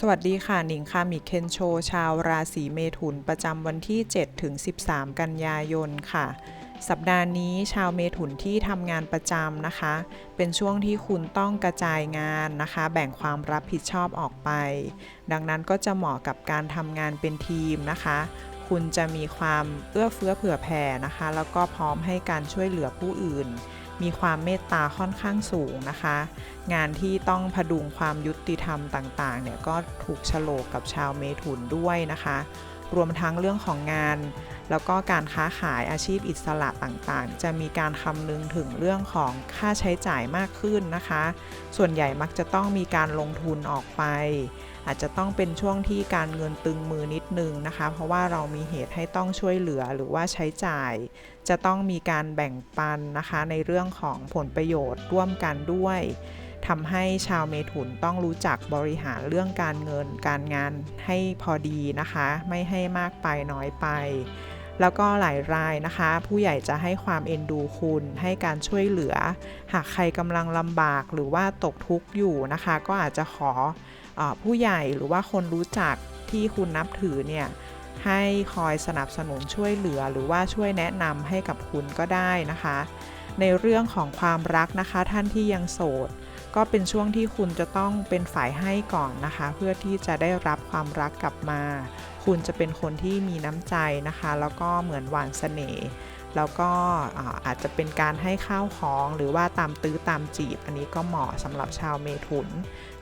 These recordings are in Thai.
สวัสดีค่ะ หนิงคามิเคนโช ชาวราศีเมถุนประจำวันที่ 7 ถึง 13 กันยายนค่ะ สัปดาห์นี้ชาวเมถุนที่ทำงานประจำนะคะ เป็นช่วงที่คุณต้องกระจายงานนะคะ แบ่งความรับผิดชอบออกไป ดังนั้นก็จะเหมาะกับการทำงานเป็นทีมนะคะ คุณจะมีความเอื้อเฟื้อเผื่อแผ่นะคะ แล้วก็พร้อมให้การช่วยเหลือผู้อื่น มีความเมตตาค่อนข้างสูงนะคะ งานที่ต้องพดุงความยุติธรรมต่างๆเนี่ยก็ถูกโฉลกกับชาวเมถุนด้วยนะคะ รวมทั้งเรื่องของงาน แล้วก็การค้าขายอาชีพอิสระต่างๆ จะมีการคำนึงถึงเรื่องของค่าใช้จ่ายมากขึ้นนะคะ ส่วนใหญ่มักจะต้องมีการลงทุนออกไป อาจจะต้องเป็นช่วงที่การเงินตึงมือนิดนึงนะคะ เพราะว่าเรามีเหตุให้ต้องช่วยเหลือหรือว่าใช้จ่าย จะต้องมีการแบ่งปันนะคะในเรื่องของผลประโยชน์ร่วมกันด้วยทำให้ชาวเมถุนต้องรู้จักบริหารเรื่องการเงินการงานให้พอดีนะคะ ไม่ให้มากไปน้อยไป แล้วก็หลายรายนะคะ ผู้ใหญ่จะให้ความเอ็นดูคุณ ให้การช่วยเหลือ หากใครกำลังลำบากหรือว่าตกทุกข์อยู่นะคะ ก็อาจจะขออผู้ใหญ่หรือว่าคนรู้จักที่คุณนับถือเนี่ยให้คอยสนับสนุนช่วยเหลือ หรือว่าช่วยแนะนำให้กับคุณก็ได้นะคะ ในเรื่องของความรักนะคะ ท่านที่ยังโสด ก็เป็นช่วงที่คุณจะต้องเป็นฝ่ายให้ก่อนนะคะ เพื่อที่จะได้รับความรักกลับมา คุณจะเป็นคนที่มีน้ำใจนะคะ แล้วก็เหมือนหวานเสน่ห์แล้วก็อาอาจจะเป็นการให้ข้าวของหรือว่าตามตื้อตามจีบ อันนี้ก็เหมาะสำหรับชาวเมถุน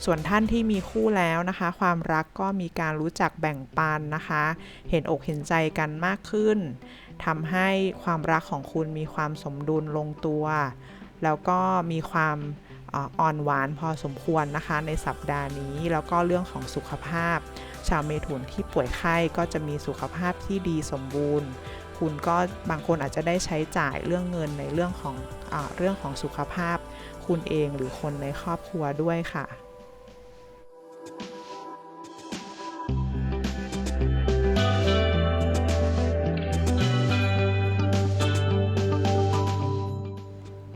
ส่วนท่านที่มีคู่แล้วนะคะ ความรักก็มีการรู้จักแบ่งปันนะคะ เห็นอกเห็นใจกันมากขึ้นทำให้ความรักของคุณมีความสมดุลลงตัว แล้วก็มีความ อ่อนหวานพอสมควรนะคะในสัปดาห์นี้ แล้วก็เรื่องของสุขภาพ ชาวเมถุนที่ป่วยไข้ก็จะมีสุขภาพที่ดีสมบูรณ์ คุณก็บางคนอาจจะได้ใช้จ่ายเรื่องเงินในเรื่องของอเรื่องของสุขภาพ คุณเองหรือคนในครอบครัวด้วยค่ะ